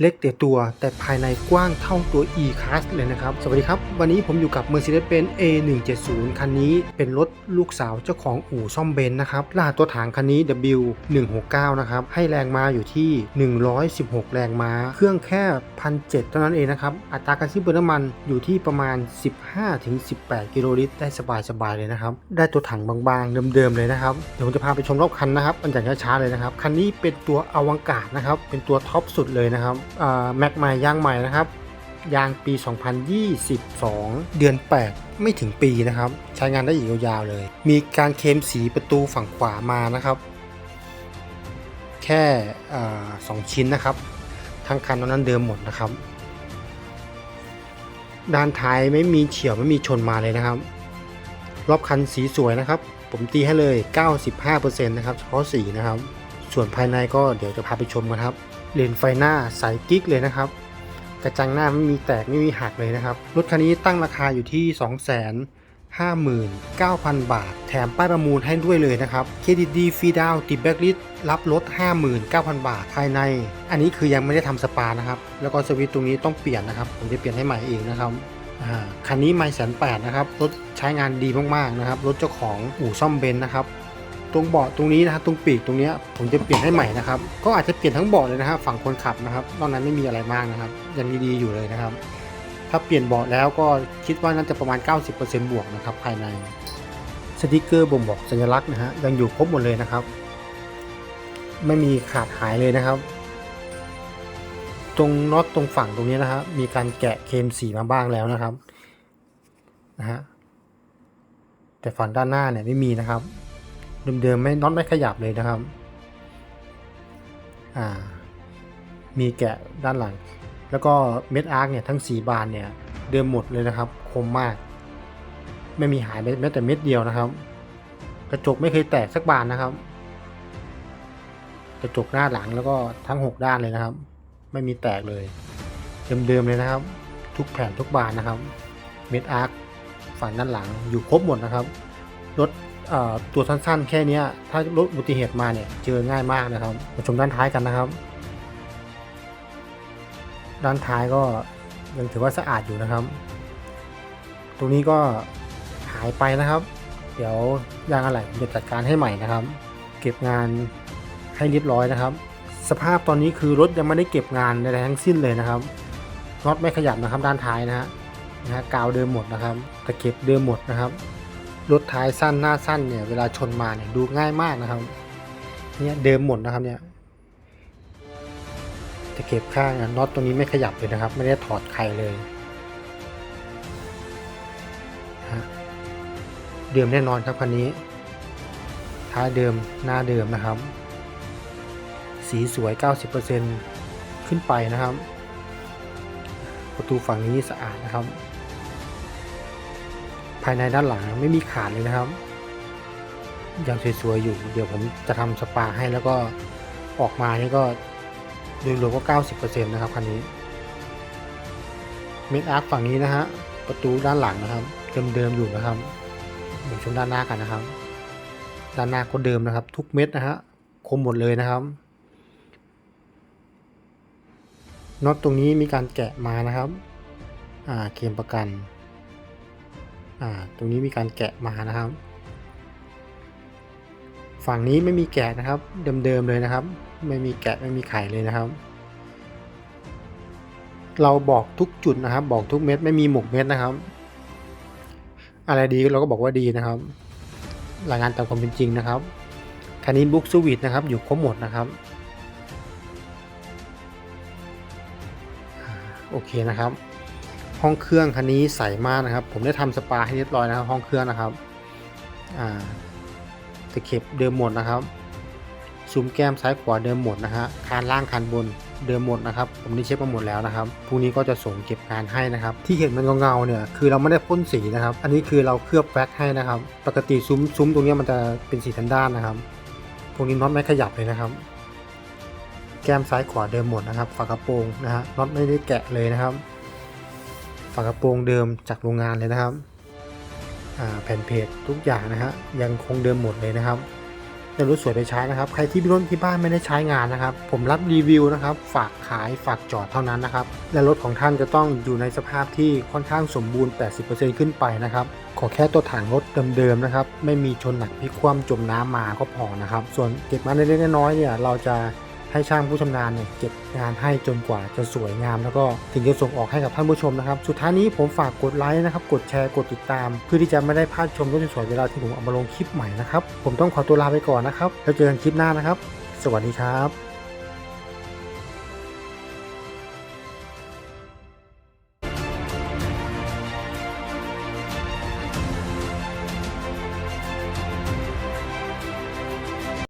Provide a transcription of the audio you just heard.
เล็กแต่ตัว แต่ภายในกว้างเท่าตัว E-Class เลยนะครับ สวัสดีครับ วันนี้ผมอยู่กับ Mercedes-Benz A170 คันนี้เป็นรถลูกสาวเจ้าของอู่ซ่อมเบนซ์นะครับรหัสตัวถังคันนี้ W169 นะครับ ให้แรงม้าอยู่ที่ 116 แรงม้า เครื่องแค่พันเเท่านั้นเองนะครับ อัตราการสิ้นเปลืองน้ำมันอยู่ที่ประมาณ 15-18 กิโลลิตร ได้สบายๆเลยนะครับ ได้ตัวถังบางๆเดิมๆเลยนะครับ เดี๋ยวผมจะพาไปชมรอบคันนะครับอันจากช้าๆเลยนะครับ คันนี้เป็นตัวอวังกาศนะครับ เป็นตัวท็อปสุดเลยนะครับแม็กใหม่ย่างใหม่นะครับ ยางปี 2022 เดือน 8 ไม่ถึงปีนะครับ ใช้งานได้อีกยาวๆเลย มีการเคลมสีประตูฝั่งขวามานะครับ แค่สองชิ้นนะครับ ทั้งคันตอนนั้นเดิมหมดนะครับ ด้านท้ายไม่มีเฉียวไม่มีชนมาเลยนะครับ รอบคันสีสวยนะครับ ผมตีให้เลย 95%นะครับเฉพาะสีนะครับ ส่วนภายในก็เดี๋ยวจะพาไปชมกันครับ เลนไฟหน้าใสกิ๊กเลยนะครับ กระจังหน้าไม่มีแตกไม่มีหักเลยนะครับ รถคันนี้ตั้งราคาอยู่ที่2 5 9 0 0 0 บาท แถมป้ายประมูลให้ด้วยเลยนะครับ เครดิตดีฟรีดาวติดแบ็กลิสรับลด59,000 บาทภายใน อันนี้คือยังไม่ได้ทำสปานะครับ แล้วก็สวิตตรงนี้ต้องเปลี่ยนนะครับ ผมจะเปลี่ยนให้ใหม่เองนะครับอ่าคันนี้ไม่แสนแปดนะครับ รถใช้งานดีมากๆนะครับ รถเจ้าของอู่ซ่อมเบนนะครับ ตรงเบาะตรงนี้นะครับตรงปีกตรงนี้ผมจะเปลี่ยนให้ใหม่นะครับ ก็อาจจะเปลี่ยนทั้งเบาะเลยนะครับฝั่งคนขับนะครับนอกนั้นไม่มีอะไรมากนะครับ ยังดีๆอยู่เลยนะครับ ถ้าเปลี่ยนเบาะแล้วก็คิดว่าน่าจะประมาณ 90%บวกนะครับภายในสติกเกอร์บ่งบอกสัญลักษณ์นะฮะยังอยู่ครบหมดเลยนะครับ ไม่มีขาดหายเลยนะครับ ตรงน็อตตรงฝั่งตรงนี้นะครับมีการแกะเคมสีมาบ้างแล้วนะครับนะฮะแต่ฝั่งด้านหน้าเนี่ยไม่มีนะครับ เดิมๆไม่น็อตไม่ขยับเลยนะครับ อ่า มีแกะด้านหลัง แล้วก็เม็ดอาร์คเนี่ยทั้งสีบานเนี่ย เดิมหมดเลยนะครับ คมมาก ไม่มีหายแม้แต่เม็ดเดียวนะครับ กระจกไม่เคยแตกสักบานนะครับ กระจกหน้าหลังแล้วก็ทั้ง 6 ด้านเลยนะครับ ไม่มีแตกเลย เดิมๆเลยนะครับ ทุกแผ่นทุกบานนะครับ เม็ดอาร์คฝั่งด้านหลังอยู่ครบหมดนะครับรถ ตัวสั้นๆ แค่นี้ถ้ารถอุบัติเหตุมาเนี่ยเจอง่ายมากนะครับมาชมด้านท้ายกันนะครับ ด้านท้ายก็ยังถือว่าสะอาดอยู่นะครับ ตรงนี้ก็หายไปนะครับ เดี๋ยวยางอะไหล่ผมจะจัดการให้ใหม่นะครับ เก็บงานให้เรียบร้อยนะครับ สภาพตอนนี้คือรถยังไม่ได้เก็บงานใดทั้งสิ้นเลยนะครับน็อตไม่ขยับนะครับด้านท้ายนะฮะนะฮะกาวเดิมหมดนะครับตะเก็บเดิมหมดนะครับ รถท้ายสั้นหน้าสั้นเนี่ยเวลาชนมาเนี่ยดูง่ายมากนะครับเนี่ยเดิมหมดนะครับเนี่ยตะเก็บข้างน็อตตรงนี้ไม่ขยับเลยนะครับ ไม่ได้ถอดไขเลยฮะเดิมแน่นอนครับคันนี้ ท้ายเดิมหน้าเดิมนะครับ สีสวย 90%ขึ้นไปนะครับ ประตูฝั่งนี้สะอาดนะครับ ภายในด้านหลังไม่มีขาดเลยนะครับ ยังสวยๆอยู่ เดี๋ยวผมจะทำสปาให้แล้วก็ออกมานี่ก็โดยรวมก็ 90%นะครับคันนี้เมดอาร์คฝั่งนี้นะฮะประตูด้านหลังนะครับ เดิมๆอยู่นะครับเดี๋ยวชมด้านหน้ากันนะครับ ด้านหน้าก็เดิมนะครับ ทุกเม็ดนะฮะคมหมดเลยนะครับน็อตตรงนี้มีการแกะมานะครับ อ่าเคมประกัน อ่าตรงนี้มีการแกะมานะครับ ฝั่งนี้ไม่มีแกะนะครับเดิมๆเลยนะครับ ไม่มีแกะไม่มีไข่เลยนะครับ เราบอกทุกจุดนะครับ บอกทุกเม็ดไม่มีหมกเม็ดนะครับ อะไรดีเราก็บอกว่าดีนะครับ รายงานตามความเป็นจริงนะครับคันนี้บุ๊กสวิตนะครับ อยู่ครบหมดนะครับโอเคนะครับ ห้องเครื่องคันนี้ใสมากนะครับ ผมได้ทำสปาให้เรียบร้อยนะครับ ห้องเครื่องนะครับอ่าตะเข็บเดิมหมดนะครับซุ้มแก้มซ้ายขวาเดิมหมดนะฮะคานล่างคานบนเดิมหมดนะครับ ผมได้เช็คมาหมดแล้วนะครับพรุ่งนี้ก็จะส่งเก็บงานให้นะครับ ที่เห็นมันเงาๆเนี่ยคือเราไม่ได้พ่นสีนะครับ อันนี้คือเราเคลือบแว็กให้นะครับ ปกติซุ้มซุ้มตรงนี้มันจะเป็นสีทันด้านนะครับพวกนี้น็อตไม่ขยับเลยนะครับ แก้มซ้ายขวาเดิมหมดนะครับ ฝากระโปรงนะฮะน็อตไม่ได้แกะเลยนะครับากระโปรงเดิมจากโรงงานเลยนะครับแผ่นเพจทุกอย่างนะฮะยังคงเดิมหมดเลยนะครับได้รถสวยไปใช้นะครับ ใครที่มีรถที่บ้านไม่ได้ใช้งานนะครับ ผมรับรีวิวนะครับ ฝากขายฝากจอดเท่านั้นนะครับ และรถของท่านจะต้องอยู่ในสภาพที่ค่อนข้างสมบูรณ์ 80%ขึ้นไปนะครับ ขอแค่ตัวถังรถเดิมๆนะครับ ไม่มีชนหนักพลิกคว่ำจมน้ำมาก็พอนะครับ ส่วนเก็บมาเล็กๆน้อยๆเนี่ยเราจะ ให้ช่างผู้ชำนาญเนี่ยเก็บงานให้จนกว่าจะสวยงาม แล้วก็ถึงจะส่งออกให้กับท่านผู้ชมนะครับ สุดท้ายนี้ผมฝากกดไลค์นะครับ กดแชร์ กดติดตาม เพื่อที่จะไม่ได้พลาดชมรถสวยเวลาที่ผมเอามาลงคลิปใหม่นะครับ ผมต้องขอตัวลาไปก่อนนะครับ แล้วเจอกันคลิปหน้านะครับ สวัสดีครับ